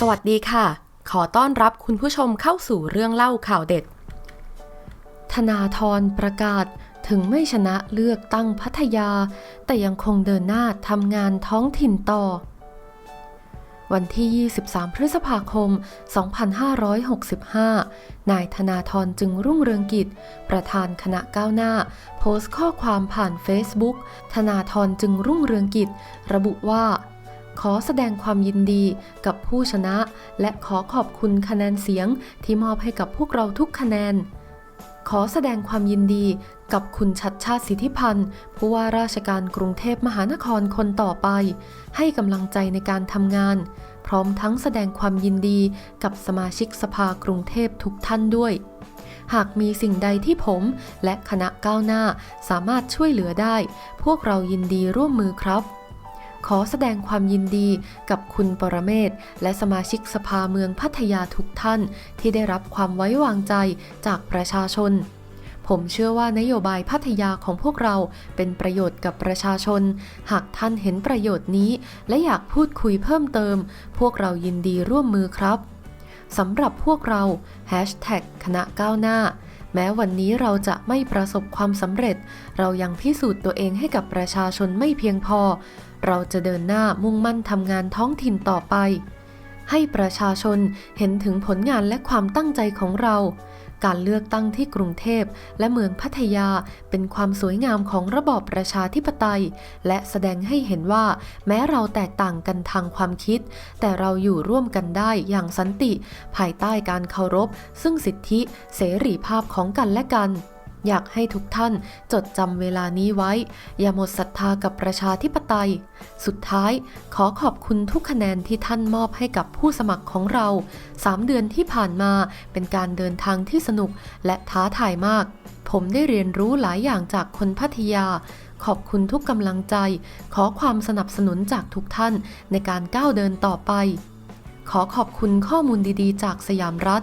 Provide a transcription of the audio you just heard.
สวัสดีค่ะ ขอต้อนรับคุณผู้ชมเข้าสู่เรื่องเล่าข่าวเด็ด ธนาธรประกาศถึงไม่ชนะเลือกตั้งพัทยา แต่ยังคงเดินหน้าทำงานท้องถิ่นต่อ วันที่ 23 พฤษภาคม 2565 นายธนาธรจึงรุ่งเรืองกิจ ประธานคณะก้าวหน้า โพสต์ข้อความผ่าน Facebook ธนาธรจึงรุ่งเรืองกิจ ระบุว่า ขอแสดงความยินดีกับผู้ชนะ และขอขอบคุณคะแนนเสียงที่มอบให้กับพวกเราทุกคะแนน ขอแสดงความยินดีกับคุณชัดชาติสิทธิพันธ์ผู้ว่าราชการกรุงเทพมหานครคนต่อไป ให้กำลังใจในการทำงาน พร้อมทั้งแสดงความยินดีกับสมาชิกสภากรุงเทพทุกท่านด้วยหากมีสิ่งใดที่ผมและคณะก้าวหน้าสามารถช่วยเหลือได้ พวกเรายินดีร่วมมือครับ ขอแสดงความยินดีกับคุณปรเมศและสมาชิกสภาเมืองพัทยาทุกท่าน ที่ได้รับความไว้วางใจจากประชาชน ผมเชื่อว่านโยบายพัทยาของพวกเราเป็นประโยชน์กับประชาชน หากท่านเห็นประโยชน์นี้ และอยากพูดคุยเพิ่มเติม พวกเรายินดีร่วมมือครับสำหรับพวกเรา Hashtag คณะก้าวหน้า แม้วันนี้เราจะไม่ประสบความสำเร็จ เรายังพิสูจน์ตัวเองให้กับประชาชนไม่เพียงพอ เราจะเดินหน้ามุ่งมั่นทำงานท้องถิ่นต่อไป ให้ประชาชนเห็นถึงผลงานและความตั้งใจของเรา การเลือกตั้งที่กรุงเทพและเมืองพัทยาเป็นความสวยงามของระบอบประชาธิปไตย และแสดงให้เห็นว่าแม้เราแตกต่างกันทางความคิด แต่เราอยู่ร่วมกันได้อย่างสันติ ภายใต้การเคารพ ซึ่งสิทธิเสรีภาพของกันและกัน อยากให้ทุกท่านจดจำเวลานี้ไว้ อย่าหมดศรัทธากับประชาธิปไตย สุดท้ายขอขอบคุณทุกคะแนนที่ท่านมอบให้กับผู้สมัครของเรา 3 เดือนที่ผ่านมาเป็นการเดินทางที่สนุกและท้าทายมาก ผมได้เรียนรู้หลายอย่างจากคนพัทยา ขอบคุณทุกกำลังใจ ขอความสนับสนุนจากทุกท่านในการก้าวเดินต่อไป ขอขอบคุณข้อมูลดีๆ จากสยามรัฐ